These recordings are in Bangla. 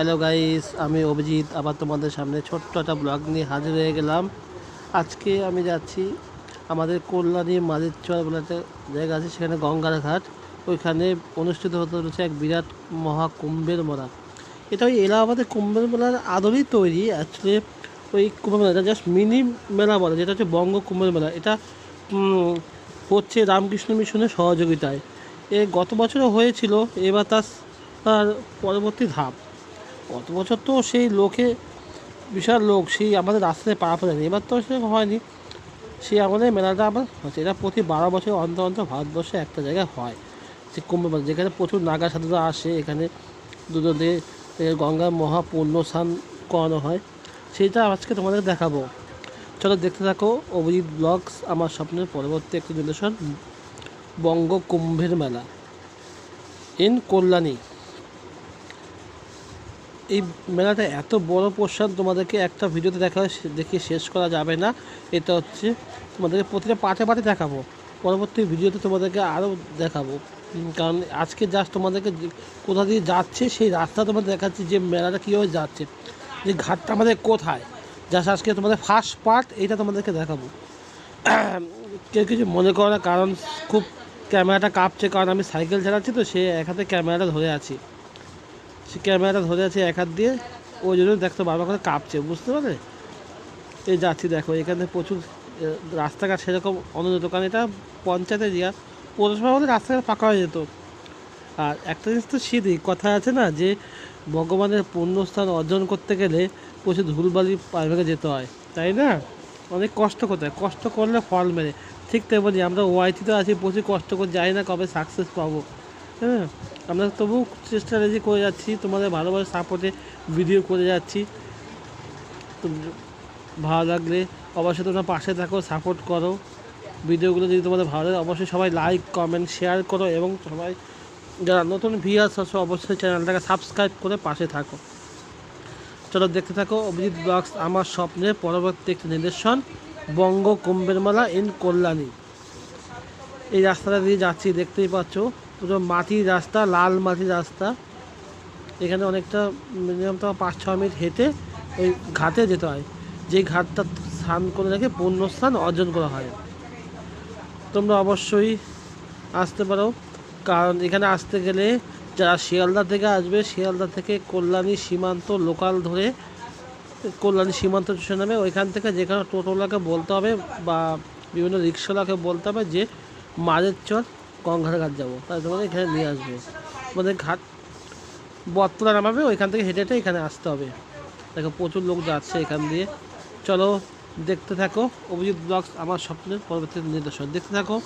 হ্যালো গাইস আমি অভিজিৎ, আবার তোমাদের সামনে ছোট্ট একটা ব্লগ নিয়ে হাজির হয়ে গেলাম। আজকে আমি যাচ্ছি আমাদের কল্যাণী মাঝেরচর বলে একটা জায়গা আছে, সেখানে গঙ্গার ঘাট। ওইখানে অনুষ্ঠিত হতে চলেছে এক বিরাট মহা কুম্ভের মেলা। এটা ওই এলাহাবাদের কুম্ভের মেলার আদলেই তৈরি। অ্যাকচুয়ালি ওই কুম্ভ মেলা জাস্ট মিনি মেলা বলে, যেটা হচ্ছে বঙ্গ কুম্ভের মেলা। এটা হচ্ছে রামকৃষ্ণ মিশনের সহযোগিতায়। এ গত বছরও হয়েছিল, এবার তার পরবর্তী ধাপ। গত বছর তো সেই লোকে বিশাল লোক সেই আমাদের রাস্তায় পা ফেলেনি এবার তো সেরকম হয়নি। সেই আমাদের মেলাটা আবার হচ্ছে। এটা প্রতি বারো বছর অন্তর অন্তর ভারতবর্ষে একটা জায়গায় হয়। যে কুম্ভ যেখানে প্রচুর নাগা সাধুরা আসে এখানে দুটো দিয়ে এ, গঙ্গার মহা পূর্ণ স্নান করানো হয়। সেইটা আজকে তোমাদের দেখাবো। চলো দেখতে থাকো অভিজিৎ ব্লগস আমার স্বপ্নের পরবর্তী একটি নিদর্শন বঙ্গ কুম্ভের মেলা। ইন কল্যাণী। এই মেলাটা এত বড় পোর্শন তোমাদেরকে একটা ভিডিওতে দেখা দেখিয়ে শেষ করা যাবে না। এটা হচ্ছে তোমাদেরকে প্রতিটা পার্টে পার্টে দেখাবো। পরবর্তী ভিডিওতে তোমাদেরকে আরও দেখাবো। কারণ আজকে জাস্ট তোমাদেরকে কোথা দিয়ে যাচ্ছে, সেই রাস্তা তোমাদের দেখাচ্ছি যে মেলাটা কীভাবে যাচ্ছে, যে ঘাটটা আমাদের কোথায়। জাস্ট আজকে তোমাদের ফার্স্ট পার্ট এইটা তোমাদেরকে দেখাবো। কেউ কিছু মনে করো না, কারণ খুব ক্যামেরাটা কাঁপছে, কারণ আমি সাইকেল চালাচ্ছি তো, সে এক হাতে ক্যামেরাটা ধরে আছি। সে ক্যামেরাটা ধরে আছে এক হাত দিয়ে, ওই জন্য দেখতে বারবার করে কাঁপছে, বুঝতে পারলে? এই যাচ্ছি দেখো, এখানে প্রচুর রাস্তাঘাট সেরকম অন্য দোকান, এটা পঞ্চায়েতের ইয়া। পৌরসভা হলে রাস্তাঘাট ফাঁকা হয়ে যেত। আর একটা জিনিস তো সিধি কথা আছে না যে ভগবানের পুণ্যস্থান অর্জন করতে গেলে প্রচুর ধুলবালি পায়ে ভেঙে যেতে হয়, তাই না? অনেক কষ্ট করতে হয়, কষ্ট করলে ফল মেলে। ঠিক তেমনি আমরা ওয়াইটিতে আছি, প্রচুর কষ্ট করে যাই না কবে সাকসেস পাবো। হ্যাঁ আমরা তবু চেষ্টা রেজি করে যাচ্ছি, তোমাদের ভালোভাবে সাপোর্টে ভিডিও করে যাচ্ছি। ভালো লাগলে অবশ্যই তোমরা পাশে থাকো সাপোর্ট করো। ভিডিওগুলো যদি তোমাদের ভালো লাগে, অবশ্যই সবাই লাইক কমেন্ট শেয়ার করো এবং সবাই যারা নতুন ভিউয়ার্স আছে, অবশ্যই চ্যানেলটাকে সাবস্ক্রাইব করে পাশে থাকো। চলো দেখতে থাকো অভিজিৎ ব্লগস, আমার স্বপ্নের পরবর্তী একটি নিদর্শন বঙ্গ কুম্ভের মেলা ইন কল্যাণী। এই রাস্তাটা দিয়ে যাচ্ছি, দেখতেই পাচ্ছ। পুরো মাটির রাস্তা, লাল মাটির রাস্তা। এখানে অনেকটা মিনিমাম তো পাঁচ, ছ মিনিট হেঁটে ওই ঘাটে যেতে হয়। যেই ঘাটটা স্নান করে রেখে পুণ্যস্থান অর্জন করা হয়। তোমরা অবশ্যই আসতে পারো। কারণ এখানে আসতে গেলে যারা শিয়ালদা থেকে আসবে, শিয়ালদা থেকে কল্যাণী সীমান্ত লোকাল ধরে কল্যাণী সীমান্ত স্টেশন নামে ওইখান থেকে যেখানে টোটোলাকে বলতে হবে বা বিভিন্ন রিক্সাওয়ালাকে বলতে হবে যে মাঝের চর। গঙ্গার ঘাট যাব। তাই তোমাদের এখানে নিয়ে আসব। আমাদের ঘাট বটতলা নামাবে, ওইখান থেকে হেঁটে হেঁটে এখানে আসতে হবে। দেখো, প্রচুর লোক যাচ্ছে এখান দিয়ে। চলো, দেখতে থাকো। অভিজিৎ ব্লগস, আমার স্বপ্নের পরবর্তী নির্দেশন দেখতে থাকো।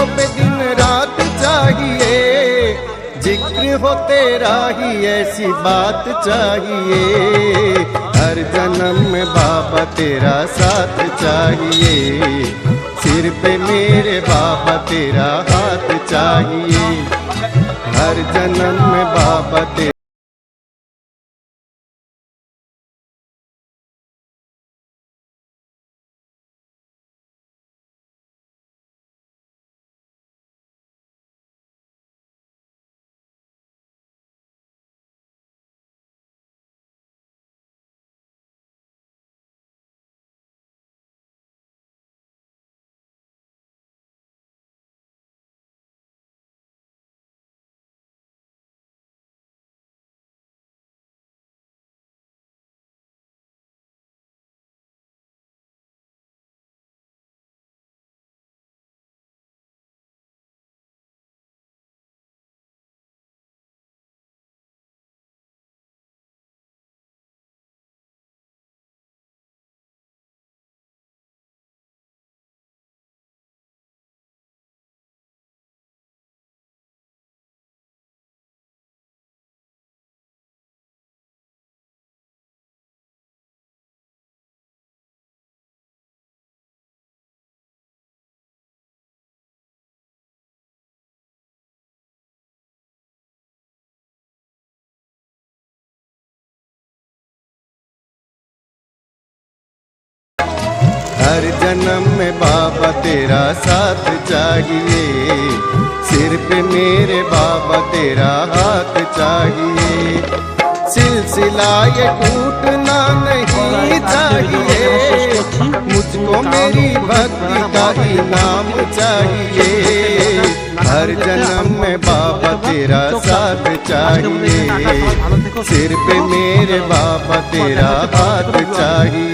आँखों पे दिन रात चाहिए। ज़िक्र हो तेरा ही, ऐसी बात चाहिए। हर जन्म में बाबा तेरा साथ चाहिए। सिर पे मेरे बाबा तेरा हाथ चाहिए। हर जन्म में बाबा तेरा हर जन्म में बाबा तेरा साथ चाहिए। सिर पे मेरे बाबा तेरा हाथ चाहिए। सिलसिला ये टूटना नहीं चाहिए। मुझको मेरी भक्ति का इनाम चाहिए। हर जन्म में बाबा तेरा साथ चाहिए। सिर पे मेरे बाबा तेरा हाथ चाहिए।